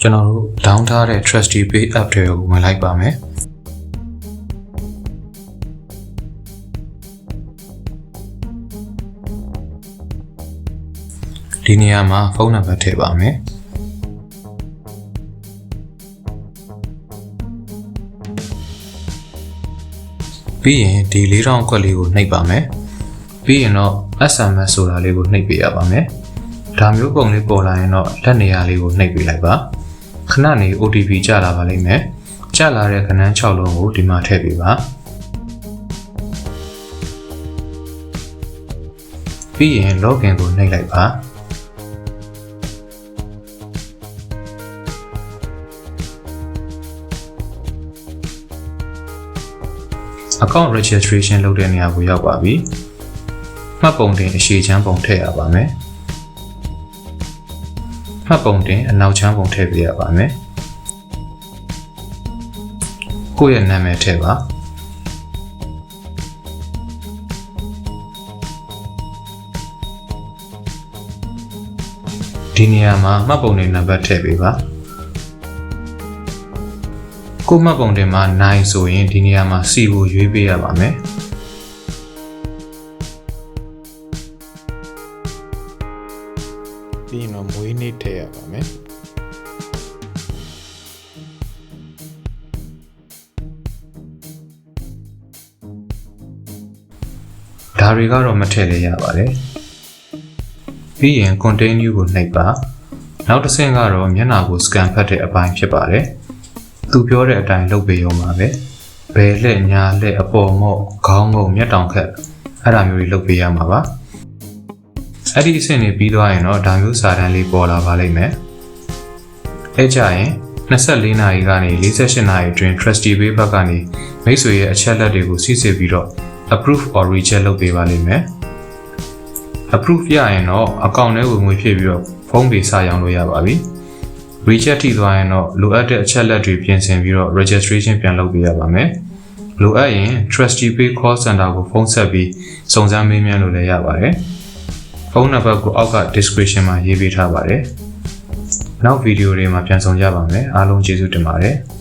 ကျွန်တော်တို့ down ထားတဲ့ trusty pay app တွေကိုဝင်လိုက်ပါမယ်ဒီနေရာမှာဖုန်းနံပါတ်ထည့်ပါမယ်ပြီးရင်ဒီ4000ခွက်လေးကိုနှိပ်ပါမယ်ပြီးရင်တော့ SMS ဆိုတာလေးကိုနှိပ်ပေးရပါမယ်ဒါမျိုးပုံလေးပေါ်လာရင်တော့လက်နေရာလေးကိုနှိပ်ပေးလိုက်ပါ ခဏနေ OTP ကြလာပါလိမ့်မယ်ကြလာတဲ့ခဏန်း6လုံးကိုဒီမှာထည့်ပေးပါပြီးရင် login ကိုနှိပ်လိုက်ပါ account registration လုပ်တဲ့နေရာကိုရောက်ပါပြီ။မှတ်ပုံတင်အရှိချမ်းပုံထည့်ရပါမယ်။ မှတ်ပုံတင်အနောက်ချမ်းပုံထည့်ပေးရပါမယ်။ကိုယ့်ရဲ့နာမည်ထည့်ပါ။ဒီနေရာမှာမှတ်ပုံတင်နံပါတ်ထည့်ပေးပါ။ကိုမှတ်ပုံတင်မှာ9ဆိုရင်ဒီနေရာမှာ C ကိုရွေးပေးရပါမယ် ပြီးရင်တော့မွေးနေ့ထည့်ရပါမယ်ဒါတွေကတော့မထည့်လည်းရပါတယ်ပြီးရင် continue ကိုနှိပ်ပါနောက်တစ်ဆင့်ကတော့မျက်နှာကို scan ဖတ်တဲ့အပိုင်းဖြစ်ပါတယ်သူပြောတဲ့အတိုင်းလုပ်ပေးရုံပါပဲဘယ်လက်ညာလက်အပေါ်မော့ခေါင်းငုံမျက်တောင်ခက်အဲ့ဒါမျိုးတွေလုပ်ပေးရမှာပါ အဲ့ဒီအဆင့်တွေပြီးသွားရင်တော့ဒါမျိုးစာတန်းလေးပေါ်လာပါလိမ့်မယ်အဲ့ကြရင်24နာရီကနေ48နာရီအတွင်း trusty pay ဘက်ကနေမိတ်ဆွေရဲ့အချက်လက်တွေကိုစစ်ဆေးပြီးတော့ approve or reject လုပ်ပေးပါလိမ့်မယ် approve ရရင်တော့ account ထဲဝင်ငွေဖြည့်ပြီးတော့ဖုန်းပေးစာရောင်းလို့ရပါပြီ reject ထိသွားရင်တော့လိုအပ်တဲ့အချက်လက်တွေပြင်ဆင်ပြီးတော့ registration ပြန်လုပ်ပေးရပါမယ်။လိုအပ်ရင် Trusty Pay call center ကိုဖုန်းဆက်ပြီးစုံစမ်းမေးမြန်းလို့လည်းရပါတယ်။ ဖုန်းနံပါတ်ကိုအောက်က description မှာရေးပေးထားပါတယ်။နောက်ဗီဒီယိုတွေမှာပြန်ဆောင်ကြပါမယ်။အားလုံးကျေးဇူးတင်ပါတယ်။